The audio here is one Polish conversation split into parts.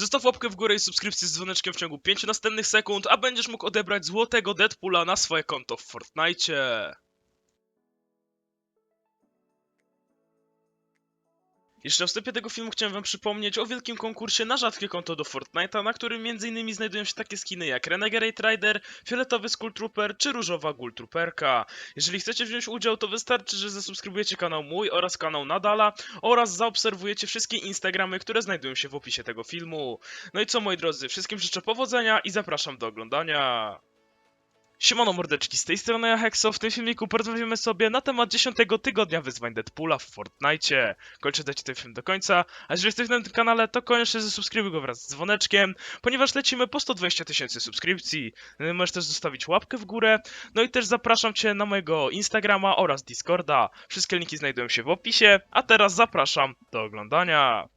Zostaw łapkę w górę i subskrypcję z dzwoneczkiem w ciągu 5 następnych sekund, a będziesz mógł odebrać złotego Deadpoola na swoje konto w Fortnite. Jeszcze na wstępie tego filmu chciałem wam przypomnieć o wielkim konkursie na rzadkie konto do Fortnite'a, na którym m.in. znajdują się takie skiny jak Renegade Rider, fioletowy Skull Trooper czy różowa Ghoul Trooperka. Jeżeli chcecie wziąć udział, to wystarczy, że zasubskrybujecie kanał mój oraz kanał Nadala oraz zaobserwujecie wszystkie Instagramy, które znajdują się w opisie tego filmu. No i co moi drodzy, wszystkim życzę powodzenia i zapraszam do oglądania. Siemano mordeczki, z tej strony Hexo, w tym filmiku porozmawiamy sobie na temat 10 tygodnia wyzwań Deadpoola w Fortnite. Kończę dać ten film do końca, a jeżeli jesteś na tym kanale, to koniecznie zasubskrybuj go wraz z dzwoneczkiem, ponieważ lecimy po 120 tysięcy subskrypcji. Yy, Możesz też zostawić łapkę w górę, no i też zapraszam Cię na mojego Instagrama oraz Discorda. Wszystkie linki znajdują się w opisie, a teraz zapraszam do oglądania.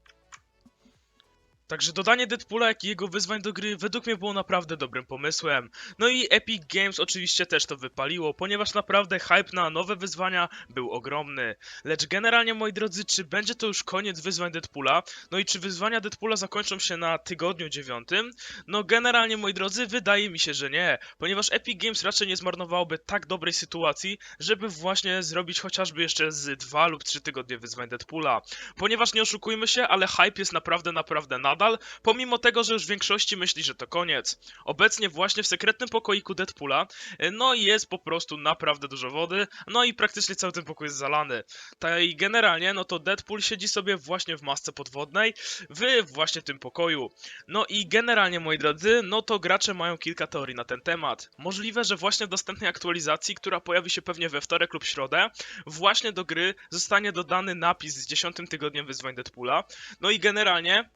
Także dodanie Deadpoola, jak i jego wyzwań do gry według mnie było naprawdę dobrym pomysłem. No i Epic Games oczywiście też to wypaliło, ponieważ naprawdę hype na nowe wyzwania był ogromny. Lecz generalnie moi drodzy, czy będzie to już koniec wyzwań Deadpoola? No i czy wyzwania Deadpoola zakończą się na tygodniu dziewiątym? No generalnie moi drodzy, wydaje mi się, że nie, ponieważ Epic Games raczej nie zmarnowałoby tak dobrej sytuacji, żeby właśnie zrobić chociażby jeszcze z dwa lub trzy tygodnie wyzwań Deadpoola. Ponieważ nie oszukujmy się, ale hype jest naprawdę, naprawdę nadal, pomimo tego, że już w większości myśli, że to koniec. Obecnie właśnie w sekretnym pokoiku Deadpoola, e, no jest po prostu naprawdę dużo wody, no i praktycznie cały ten pokój jest zalany. Tak i generalnie, no to Deadpool siedzi sobie właśnie w masce podwodnej, w właśnie tym pokoju. No i generalnie, moi drodzy, no to gracze mają kilka teorii na ten temat. Możliwe, że właśnie w następnej aktualizacji, która pojawi się pewnie we wtorek lub środę, właśnie do gry zostanie dodany napis z 10 tygodniem wyzwań Deadpoola. No i generalnie,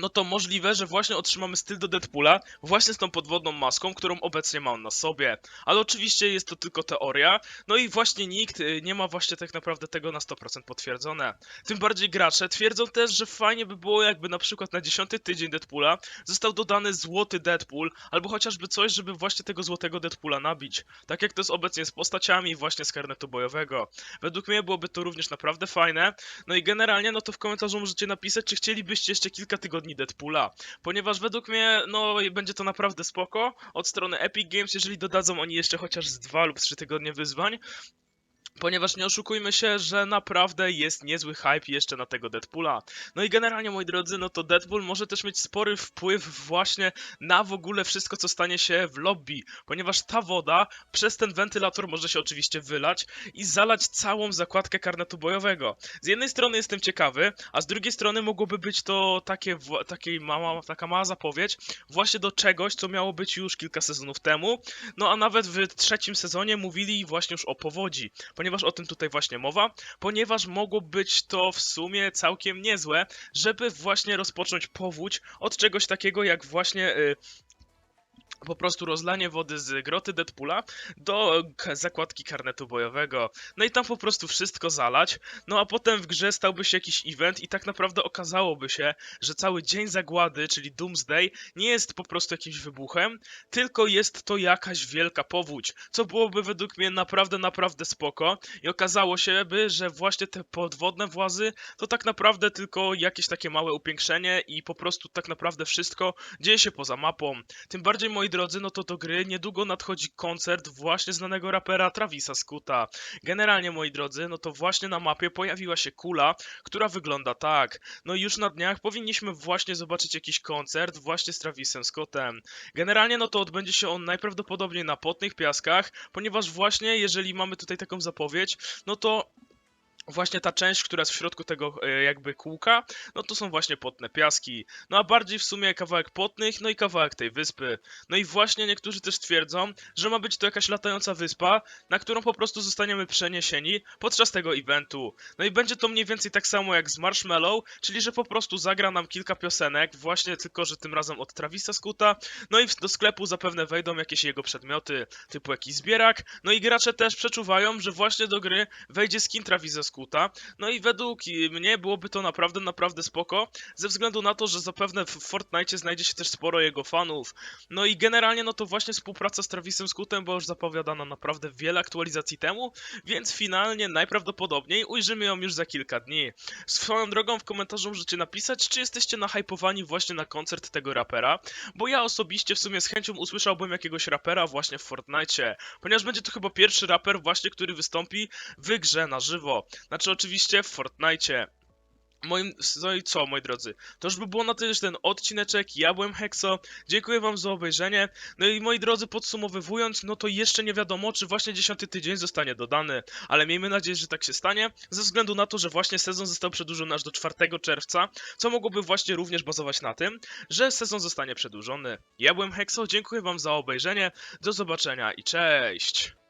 no to możliwe, że właśnie otrzymamy styl do Deadpoola właśnie z tą podwodną maską, którą obecnie ma on na sobie. Ale oczywiście jest to tylko teoria, no i właśnie nikt y, nie ma właśnie tak naprawdę tego na 100% potwierdzone. Tym bardziej gracze twierdzą też, że fajnie by było jakby na przykład na 10 tydzień Deadpoola został dodany złoty Deadpool, albo chociażby coś, żeby właśnie tego złotego Deadpoola nabić. Tak jak to jest obecnie z postaciami właśnie z karnetu bojowego. Według mnie byłoby to również naprawdę fajne. No i generalnie, no to w komentarzu możecie napisać, czy chcielibyście jeszcze kilka tygodni Deadpoola. Ponieważ według mnie, no będzie to naprawdę spoko od strony Epic Games, jeżeli dodadzą oni jeszcze chociaż z dwa lub trzy tygodnie wyzwań. Ponieważ nie oszukujmy się, że naprawdę jest niezły hype jeszcze na tego Deadpoola. No i generalnie, moi drodzy, no to Deadpool może też mieć spory wpływ właśnie na w ogóle wszystko, co stanie się w lobby. Ponieważ ta woda przez ten wentylator może się oczywiście wylać i zalać całą zakładkę karnetu bojowego. Z jednej strony jestem ciekawy, a z drugiej strony mogłoby być to takie, takie mała, taka mała zapowiedź właśnie do czegoś, co miało być już kilka sezonów temu. No a nawet w trzecim sezonie mówili właśnie już o powodzi ponieważ o tym tutaj właśnie mowa, ponieważ mogło być to w sumie całkiem niezłe, żeby właśnie rozpocząć powódź od czegoś takiego jak właśnie y, po prostu rozlanie wody z groty Deadpoola do zakładki karnetu bojowego. No i tam po prostu wszystko zalać. No a potem w grze stałby się jakiś event i tak naprawdę okazałoby się, że cały dzień zagłady, czyli Doomsday, nie jest po prostu jakimś wybuchem, tylko jest to jakaś wielka powódź, co byłoby według mnie naprawdę, naprawdę spoko. I okazało się by, że właśnie te podwodne włazy to tak naprawdę tylko jakieś takie małe upiększenie i po prostu tak naprawdę wszystko dzieje się poza mapą. Tym bardziej, moi drodzy, no to do gry niedługo nadchodzi koncert właśnie znanego rapera Travisa Scotta. Generalnie, moi drodzy, no to właśnie na mapie pojawiła się kula, która wygląda tak. No i już na dniach powinniśmy właśnie zobaczyć jakiś koncert właśnie z Travisem Scottem. Generalnie, no to odbędzie się on najprawdopodobniej na potnych piaskach, ponieważ właśnie, jeżeli mamy tutaj taką zapowiedź, no to Właśnie ta część, która jest w środku tego e, jakby kółka, no to są właśnie potne piaski. No a bardziej w sumie kawałek potnych, no i kawałek tej wyspy. No i właśnie niektórzy też twierdzą, że ma być to jakaś latająca wyspa, na którą po prostu zostaniemy przeniesieni podczas tego eventu. No i będzie to mniej więcej tak samo jak z Marshmallow, czyli że po prostu zagra nam kilka piosenek, właśnie tylko, że tym razem od Travisa Scotta, no i do sklepu zapewne wejdą jakieś jego przedmioty, typu jakiś zbierak, no i gracze też przeczuwają, że właśnie do gry wejdzie skin Travisa Scotta, Skuta. No i według mnie byłoby to naprawdę, naprawdę spoko, ze względu na to, że zapewne w Fortnite znajdzie się też sporo jego fanów. No i generalnie no to właśnie współpraca z Travisem Scottem była już zapowiadana naprawdę wiele aktualizacji temu, więc finalnie najprawdopodobniej ujrzymy ją już za kilka dni. Swoją drogą w komentarzu możecie napisać, czy jesteście nahypowani właśnie na koncert tego rapera, bo ja osobiście w sumie z chęcią usłyszałbym jakiegoś rapera właśnie w Fortnite, ponieważ będzie to chyba pierwszy raper właśnie, który wystąpi w grze na żywo. Znaczy oczywiście w Fortnite. Moim, no i co, moi drodzy? To już by było na tyle, że ten odcineczek. Ja byłem Hexo. Dziękuję wam za obejrzenie. No i moi drodzy, podsumowywując, no to jeszcze nie wiadomo, czy właśnie 10 tydzień zostanie dodany. Ale miejmy nadzieję, że tak się stanie, ze względu na to, że właśnie sezon został przedłużony aż do 4 czerwca, co mogłoby właśnie również bazować na tym, że sezon zostanie przedłużony. Ja byłem Hexo, dziękuję wam za obejrzenie. Do zobaczenia i cześć!